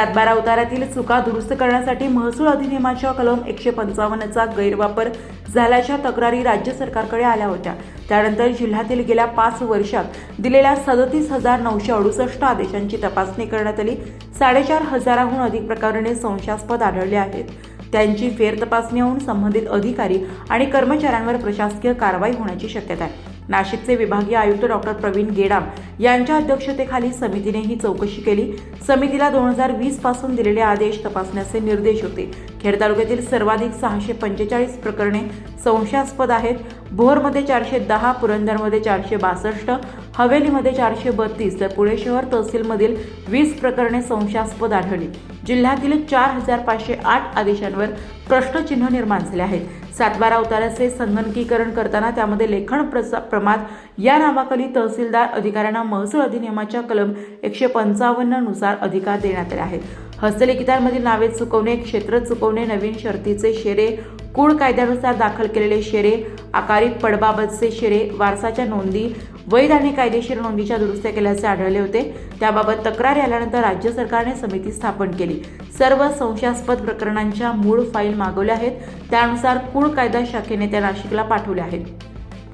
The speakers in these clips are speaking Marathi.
सातबारा उतारातील चुका दुरुस्त करण्यासाठी महसूल अधिनियमाच्या कलम एकशे पंचावन्नचा गैरवापर झाल्याच्या तक्रारी राज्य सरकारकडे आल्या होत्या. त्यानंतर जिल्ह्यातील गेल्या पाच वर्षात दिलेल्या सदतीस हजार नऊशे अडुसष्ट आदेशांची तपासणी करण्यात आली. साडेचार हजाराहून अधिक प्रकरणे संशयास्पद आढळली आहेत. त्यांची फेरतपासणी होऊन संबंधित अधिकारी आणि कर्मचाऱ्यांवर प्रशासकीय कारवाई होण्याची शक्यता आहे. नाशिकचे विभागीय आयुक्त डॉक्टर प्रवीण गेडाम यांच्या अध्यक्षतेखाली समितीने ही चौकशी केली. समितीला दोन हजार वीसपासून दिलेले आदेश तपासण्याचे निर्देश होते. खेड तालुक्यातील सर्वाधिक सहाशे पंचेचाळीस प्रकरणे संशयास्पद आहेत. भोरमध्ये चारशे दहा पुरंदरमध्ये चारशे बासष्ट हवेलीमध्ये चारशे बत्तीस तर पुणे शहर तहसीलमधील वीस प्रकरणे संशयास्पद आढळली. जिल्ह्यातील चार हजार पाचशे आठ आदेशांवर प्रश्नचिन्ह निर्माण झाले आहेत. सातबारा उतार्याचे संगणकीकरण करताना त्यामध्ये लेखन प्रसा प्रमाद या नावाखाली तहसीलदार अधिकाऱ्यांना महसूल अधिनियमाच्या कलम एकशे पंचावन्ननुसार अधिकार देण्यात आले आहेत. हस्तलिखितांमधील नावे चुकवणे क्षेत्र चुकवणे नवीन शर्तीचे शेरे कूड कायद्यानुसार दाखल केलेले शेरे आकारी पडबाबतचे शिरे वारसाच्या नोंदी वैध आणि कायदेशीर नोंदीच्या दुरुस्त्या केल्याचे आढळले होते. त्याबाबत तक्रार आल्यानंतर राज्य सरकारने समिती स्थापन केली. सर्व संशयास्पद प्रकरणांच्या मूळ फाईल मागवल्या आहेत. त्यानुसार कुळ कायदा शाखेने त्या नाशिकला पाठवल्या आहेत.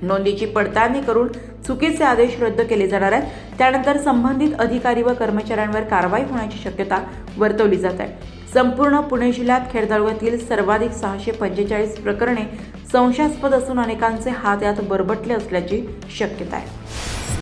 नोंदीची पडताळणी करून चुकीचे आदेश रद्द केले जाणार आहेत. त्यानंतर संबंधित अधिकारी व कर्मचाऱ्यांवर कारवाई होण्याची शक्यता वर्तवली जात आहे. संपूर्ण पुणे जिल्ह्यात खेड तालुक्यातील सर्वाधिक सहाशे पंचेचाळीस प्रकरणे संशयास्पद असून अनेकांचे हात यात बरबटले असल्याची शक्यता आहे.